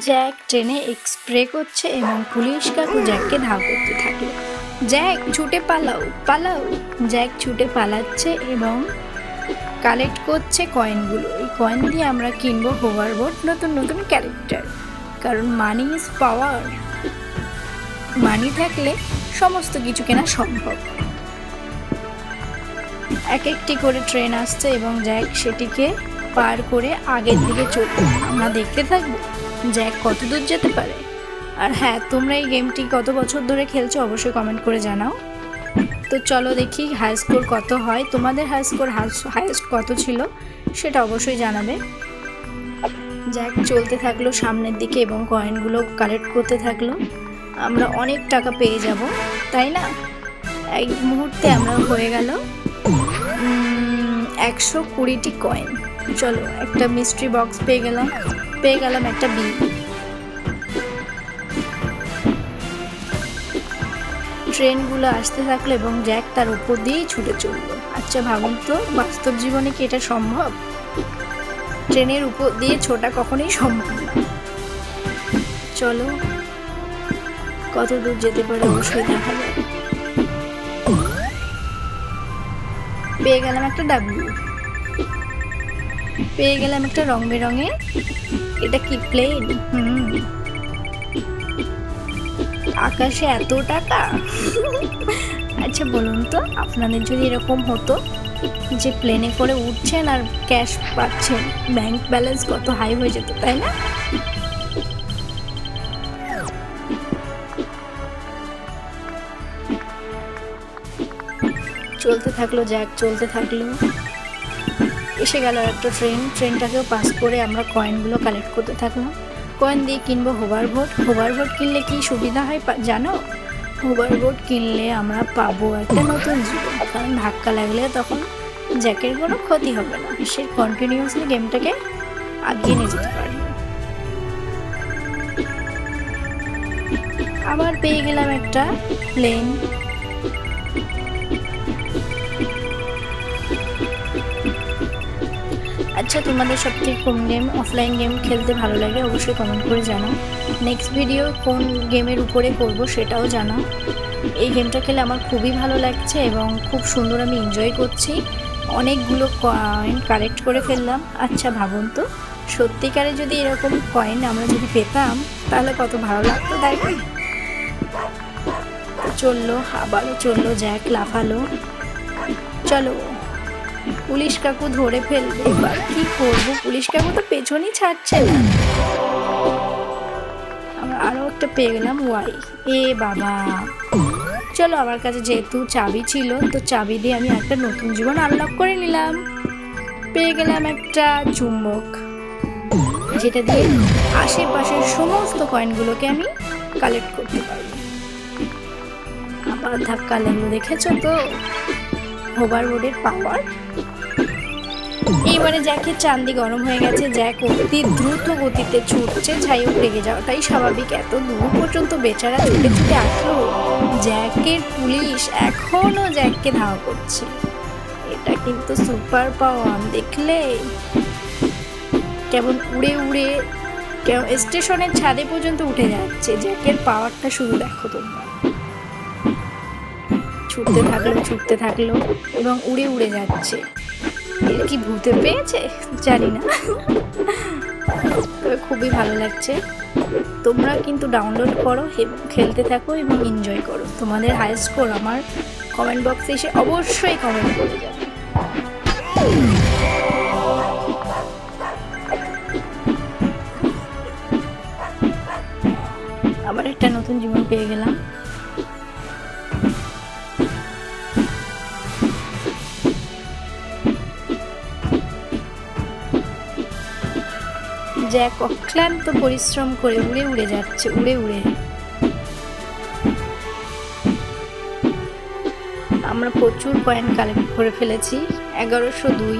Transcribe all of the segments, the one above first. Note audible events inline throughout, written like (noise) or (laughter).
Jack ট্রেনে এক্সপ্রে করছে এবং পুলিশ কাকু জ্যাককে ধাও করতে থাকল জ্যাক ছুটে পালাও পালাও। জ্যাক ছুটে পালাচ্ছে এবং কালেক্ট করছে কয়েনগুলো। এই কয়েন দিয়ে আমরা কিনবো হোভারবোর্ড নতুন নতুন ক্যারেক্টার। কারণ মানি ইজ পাওয়ার। মানি থাকলে সমস্ত কিছু কেনা সম্ভব। এক একটি করে ট্রেন আসছে এবং জ্যাক সেটিকে পার করে আগের দিকে চলবে। আমরা দেখতে থাকব। জ্যাক কত দূর যেতে পারে? আর হ্যাঁ তোমরা এই গেমটি কত বছর ধরে খেলছো অবশ্যই কমেন্ট করে জানাও। তো চলো দেখি হাই স্কোর কত হয়। তোমাদের হাই স্কোর হাইয়েস্ট কত ছিল সেটা অবশ্যই জানাবে। জ্যাক চলতে থাকল সামনের দিকে এবং কয়েনগুলো কালেক্ট করতে থাকল। আমরা অনেক টাকা পেয়ে যাব, তাই না? এক মুহূর্তে আমরা হয়ে গেল। একশো কুড়িটি কয়েন চলো একটা মিস্ট্রি বক্স পেয়ে গেলাম। পেয়ে গেলাম একটা বি। ট্রেনগুলো আসতে থাকল এবং জ্যাক তার উপর দিয়েই ছুটে চলল। আচ্ছা ভাবুন তো, বাস্তব জীবনে কি এটা সম্ভব? ট্রেনের উপর দিয়ে ছোটা কখনোই সম্ভব না। চলো, কত দূর যেতে পারে অবশ্যই দেখা যাবে পেয়ে গেলাম একটা ডাব্লিউ। পেয়ে গেলাম একটা রং বেরঙে এটা কি প্লেন? হুম আকাশে এত টাকা? আচ্ছা বলুন তো, আপনাদের যদি এরকম হতো যে প্লেনে করে উঠছেন আর ক্যাশ পাচ্ছেন, ব্যাংক ব্যালেন্স কত হাই হয়ে যেত, তাই না? চলতে থাকল জ্যাক চলতে থাকল। এসে গেল একটা ট্রেন ট্রেনটাকেও পাস করে আমরা কয়েনগুলো কালেক্ট করতে থাকলাম। কয়েন দিয়ে কিনবো হোভারবোট হোভারবোট কিনলে কি সুবিধা হয় জানো? জানো হোভারবোট কিনলে আমরা পাবো একটা নতুন জীবন কারণ ধাক্কা লাগলে তখন জ্যাকের কোনো ক্ষতি হবে না। সে কন্টিনিউয়াসলি গেমটাকে আগিয়ে নিয়ে যেতে পারবে আবার পেয়ে গেলাম একটা প্লেন আচ্ছা তোমাদের সবথেকে কোন গেম অফলাইন গেম খেলতে ভালো লাগে অবশ্যই কমেন্ট করে জানাও। নেক্সট ভিডিও কোন গেমের উপরে করব সেটাও জানাও। এই গেমটা খেলে আমার খুবই ভালো লাগছে এবং খুব সুন্দর আমি এনজয় করছি। অনেকগুলো কয়েন কালেক্ট করে ফেললাম। আচ্ছা ভাবুন তো, সত্যিকারে যদি এরকম কয়েন আমরা যদি পেতাম, তাহলে কত ভালো লাগতো, তাই চলল, আবারও চলল জ্যাক লাফালো। চলো। পুলিশ কাকু ধরে ফেলবে। এবার? কি করব? পুলিশ কাকু তো পেছনই ছাড়ছে না। আমরা আরও একটা পেয়ে গেলাম ওয়াই। এ বাবা। চলো আমার কাছে যেহেতু চাবি ছিল তো চাবি দিয়ে আমি একটা নতুন জীবন আনলক করে নিলাম। পেয়ে গেলাম একটা চুম্বক যেটা দিয়ে আশেপাশের সমস্ত কয়েনগুলোকে আমি কালেক্ট করতে পারব। আবার ধাক্কা লাগল দেখেছ তো? হোভার রোডের পাওয়ার এইবারে জ্যাকের চান্দি গরম হয়ে গেছে জ্যাক অতি দ্রুত গতিতে ছুটছে, যাই হোক রেগে যাওয়াটাই স্বাভাবিক। এত দূর পর্যন্ত বেচারা ছুটে ছুটে আসলো। জ্যাকের পুলিশ এখনও জ্যাককে ধাওয়া করছে। এটা কিন্তু সুপার পাওয়ার, দেখলে? কেমন উড়ে উড়ে, কেমন স্টেশনের ছাদে পর্যন্ত উঠে যাচ্ছে। জ্যাকের পাওয়ারটা শুধু দেখো তোমরা। ছুটতে থাকল ছুটতে থাকল এবং উড়ে উড়ে যাচ্ছে। এর কি ভূতে পেয়েছে? জানি না। তবে খুবই ভালো লাগছে। তোমরা কিন্তু ডাউনলোড করো খেলতে থাকো এবং এনজয় করো। তোমাদের হাই স্কোর আমার কমেন্ট বক্সে এসে অবশ্যই কমেন্ট করে যাবে। আবার একটা নতুন জীবন পেয়ে গেলাম। জ্যাক অক্লান্ত পরিশ্রম করে উড়ে উড়ে যাচ্ছে, উড়ে উড়ে। আমরা প্রচুর কয়েন কালেক্ট করে ফেলেছি, এগারোশো দুই।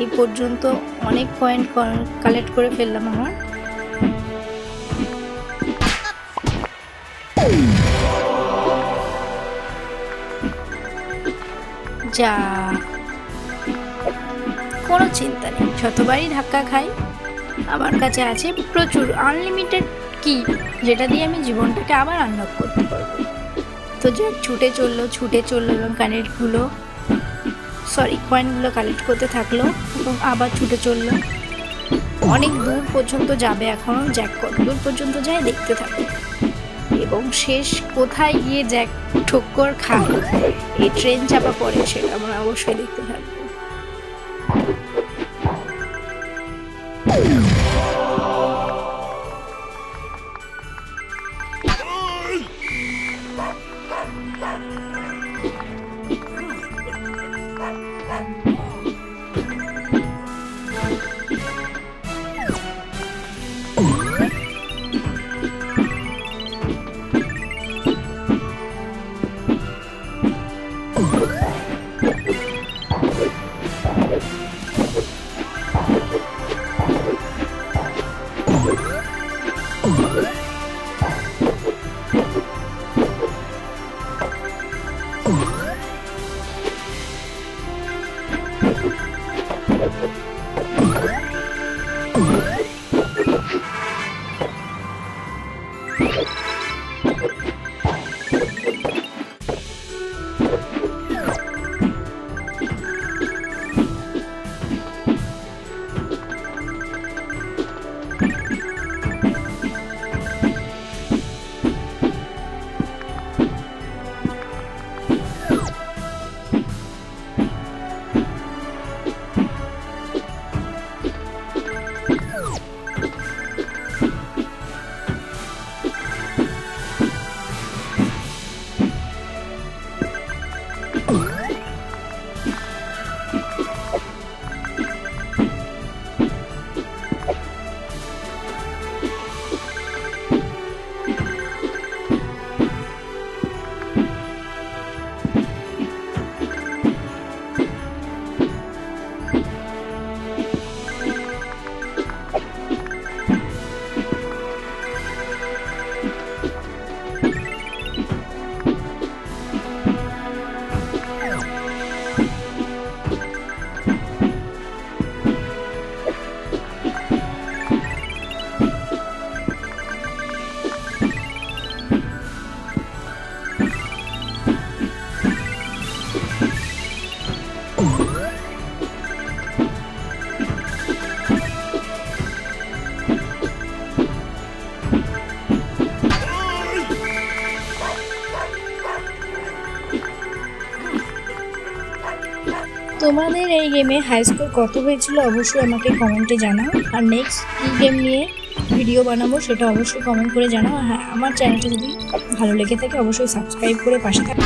এই পর্যন্ত অনেক কয়েন কালেক্ট করে ফেললাম আমার। যা। কোনো চিন্তা নেই, যতবারই ধাক্কা খাই আমার কাছে আছে প্রচুর আনলিমিটেড কি যেটা দিয়ে আমি জীবনটাকে আবার আনলক করতে পারব। তো জ্যাক ছুটে চলল ছুটে চলল এবং কানেক্টগুলো সরি কয়েনগুলো কালেক্ট করতে থাকল এবং আবার ছুটে চলল। অনেক দূর পর্যন্ত যাবে এখনও জ্যাক কত দূর পর্যন্ত যায় দেখতে থাকো। এবং শেষ কোথায় গিয়ে জ্যাক ঠক্কর খায়। এই ট্রেন চাপা পড়ে সেটা আমরা অবশ্যই দেখতে থাকব। Oh! (laughs) তোমাদের এই গেমে হাই স্কোর কত হয়েছিল অবশ্যই আমাকে কমেন্টে জানাও। আর নেক্সট কী গেম নিয়ে ভিডিও বানাবো সেটা অবশ্যই কমেন্ট করে জানাও। হ্যাঁ আমার চ্যানেলটা যদি ভালো লেগে থাকে, অবশ্যই সাবস্ক্রাইব করে পাশে থাকো